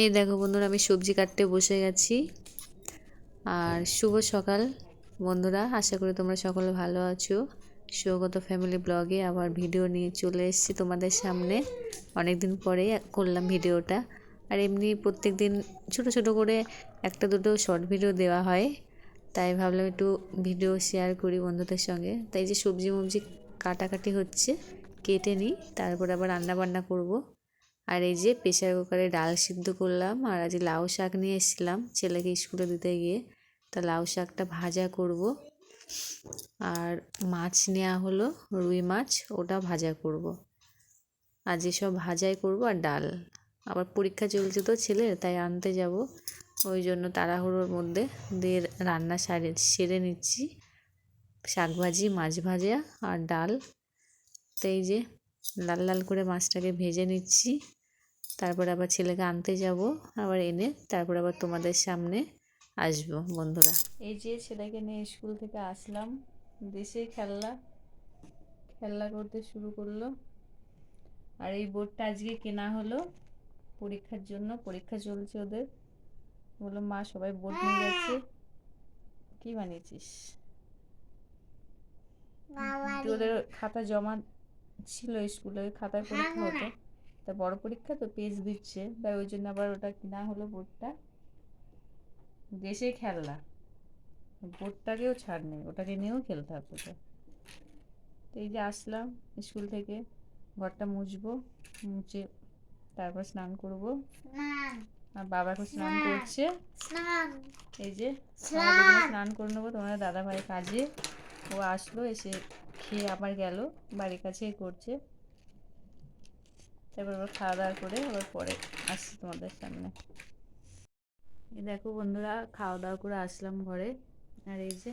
এই দেখো বন্ধুরা, আমি সবজি কাটতে বসে গেছি। আর শুভ সকাল বন্ধুরা, আশা করি তোমরা সকলে ভালো আছো। সৌগত ফ্যামিলি ব্লগে আবার ভিডিও নিয়ে চলে এসেছি তোমাদের সামনে। অনেক দিন পরে করলাম ভিডিওটা আর এমনি প্রত্যেক দিন ছোটো ছোটো করে একটা দুটো শর্ট ভিডিও দেওয়া হয়। তাই ভাবলাম একটু ভিডিও শেয়ার করি বন্ধুদের সঙ্গে। তাই যে সবজি মবজি কাটাকাটি হচ্ছে, কেটে নিই, তারপর আবার রান্না বান্না করব। আর এই যে প্রেশার কুকারে ডাল সিদ্ধ করলাম আর আজ লাউ শাক নিয়ে এসেছিলাম ছেলেকে স্কুলে দিতে গিয়ে। তা লাউ শাকটা ভাজা করব। আর মাছ নেওয়া হলো, রুই মাছ, ওটা ভাজা করব। আজ এসব ভাজাই করব আর ডাল। আবার পরীক্ষা চলছে তো ছেলের, তাই আনতে যাব। ওই জন্য তাড়াহুড়োর মধ্যে দিয়ে রান্না সারে, সেরে নিচ্ছি। শাক ভাজি, মাছ ভাজা আর ডাল। তো এই যে লাল লাল করে মাছটাকে ভেজে নিচ্ছি। তারপর আবার ছেলেকে আনতে যাব আবার এনে তারপর আবার তোমাদের সামনে আসব বন্ধুরা। এই যে ছেলেকে নিয়ে স্কুল থেকে আসলাম দেশে খেললা খেলনা করতে শুরু করল। আর এই বোর্ডটা আজকে কেনা হলো পরীক্ষার জন্য পরীক্ষা চলছে ওদের। বলল মা সবাই বোর্ড নিয়ে যাচ্ছে। কি বানিয়েছিস? ওদের খাতা জমা ছিল স্কুলে ওই খাতায় পরীক্ষা হতো। তা বড় পরীক্ষা তো পেজ দিচ্ছে। তাই ওই জন্য আবার ওটা কিনা হলো বোর্ডটা। দেশে খেলনা। বোর্ডটাকেও ছাড় নেই ওটাকে নিয়েও খেলতে হবে তো তো এই যে আসলাম স্কুল থেকে ঘরটা মুছবো মুছে তারপর স্নান করব। আর বাবা এখন স্নান করছে। এই যে স্নান। করে নেব তোমার দাদা ভাই কাজে। ও আসলো এসে খেয়ে আবার গেল বাড়ির কাছেই করছে। তারপর আবার খাওয়া দাওয়া করে আবার পরে আসছি তোমাদের সামনে। দেখো বন্ধুরা, খাওয়া দাওয়া করে আসলাম ঘরে। আর এই যে,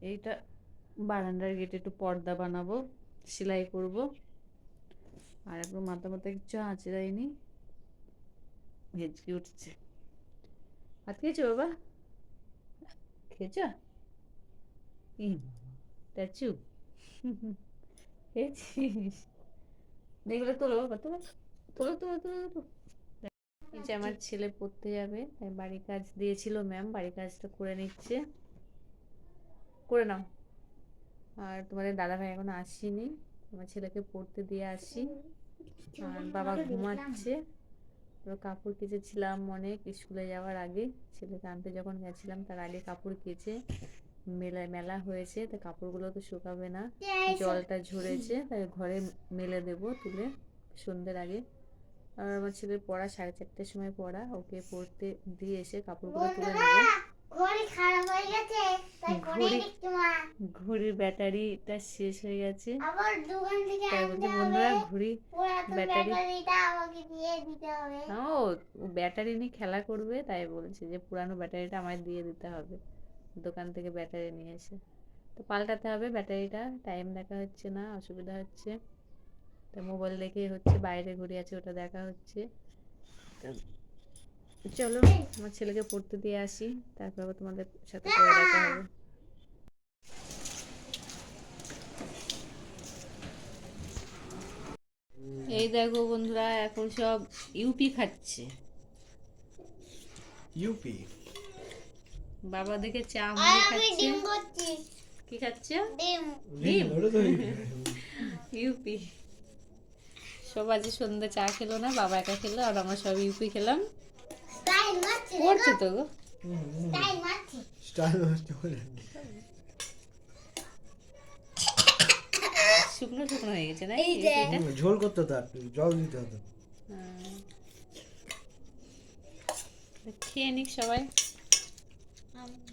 এইটা বারান্দার গেটে একটু পর্দা বানাবো, সেলাই করব। আর একটু মাথা মাথা কিছু আঁচড়াইনি। ভেজকে উঠছে। ভাত খেয়েছো বাবা? খেয়েছ? স্ট্যাচু খেয়েছিস? তোলো তোলো তোলো তোলো তোলো আমার ছেলে পড়তে যাবে, তাই বাড়ির কাজ দিয়েছিল ম্যাম বাড়ির কাজটা করে নিচ্ছে। করে নাও। আর তোমাদের দাদা ভাই এখন আসেনি আমার ছেলেকে পড়তে দিয়ে আসি। আর বাবা ঘুমাচ্ছে। কাপড় কেচেছিলাম অনেক, স্কুলে যাওয়ার আগে। ছেলেকে আনতে যখন গেছিলাম, তার আগে কাপড় কেচে মেলা মেলা হয়েছে তো কাপড়গুলো তো শুকাবে না। জলটা ঝরেছে তাই ঘরে মেলে দেবো তুলে সন্ধ্যের আগে। আর আমার ছেলের পড়া সাড়ে চারটের সময় পড়া ওকে পড়তে দিয়ে এসে কাপড়গুলো তুলে নেব। ঘড়ির ব্যাটারিটা শেষ হয়ে গেছে। বন্ধুরা ঘড়ি ব্যাটারি- ও ব্যাটারি নিয়ে খেলা করবে তাই বলছে যে পুরানো ব্যাটারিটা আমায় দিয়ে দিতে হবে। দোকান থেকে ব্যাটারি নিয়ে এসে। তো পাল্টাতে হবে ব্যাটারিটা টাইম দেখা হচ্ছে না, অসুবিধা হচ্ছে। তো মোবাইল দেখে হচ্ছে, বাইরে ঘুরে আছে, ওটা দেখা হচ্ছে। চলো, আমার ছেলেকে পড়তে দিয়ে আসি, তারপর তোমাদের সাথে পরে দেখা হবে। এই দেখো বন্ধুরা, এখন সব ইউপি খাচ্ছে। ইউপি? বাবা দেখে চা মুড়ি আমি খাচ্ছে। কি খাচ্ছে? ডিম। ডিম? ইউপি। সব আজ সন্ধ্যে চা খেলো না বাবা একা খেলো আর আমরা সব ইউপি খেলাম। স্টাইল মারছি পড়ছে তো গো। স্টাইল মারছি। স্টাইল হচ্ছে বলে। শুকনো শুকনো হয়ে গেছে না? এই যে। ঝোল করতে হতো জল দিতে হতো। খেয়ে নিক সবাই। Um,